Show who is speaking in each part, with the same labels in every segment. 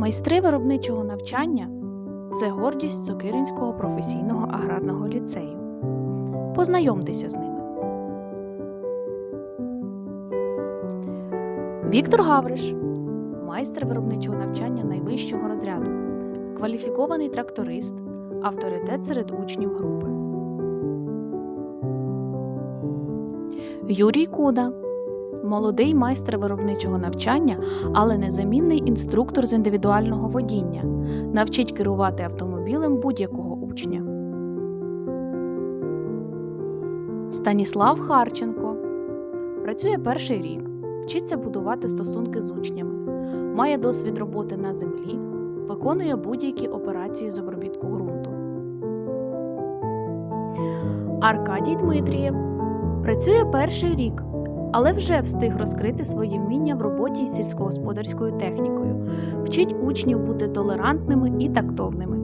Speaker 1: Майстри виробничого навчання це гордість Цукиринського професійного аграрного ліцею. Познайомтеся з ними. Віктор Гавриш, майстер виробничого навчання найвищого розряду, кваліфікований тракторист, авторитет серед учнів групи. Юрій Куда, молодий майстер виробничого навчання, але незамінний інструктор з індивідуального водіння, навчить керувати автомобілем будь-якого учня. Станіслав Харченко. Працює перший рік, вчиться будувати стосунки з учнями, має досвід роботи на землі, виконує будь-які операції з обробітку ґрунту. Аркадій Дмитрієв. Працює перший рік, але вже встиг розкрити свої вміння в роботі з сільськогосподарською технікою, вчить учнів бути толерантними і тактовними.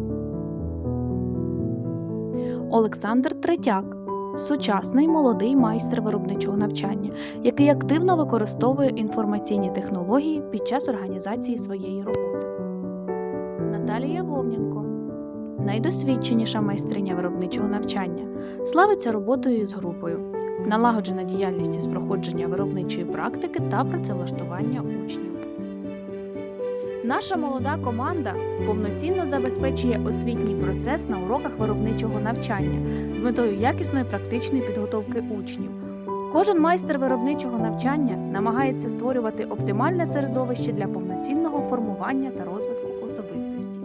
Speaker 1: Олександр Третяк сучасний молодий майстер виробничого навчання, який активно використовує інформаційні технології під час організації своєї роботи. Наталія Вовненко найдосвідченіша майстриня виробничого навчання, славиться роботою з групою, налагоджена діяльність із проходження виробничої практики та працевлаштування учнів. Наша молода команда повноцінно забезпечує освітній процес на уроках виробничого навчання з метою якісної практичної підготовки учнів. Кожен майстер виробничого навчання намагається створювати оптимальне середовище для повноцінного формування та розвитку особистості.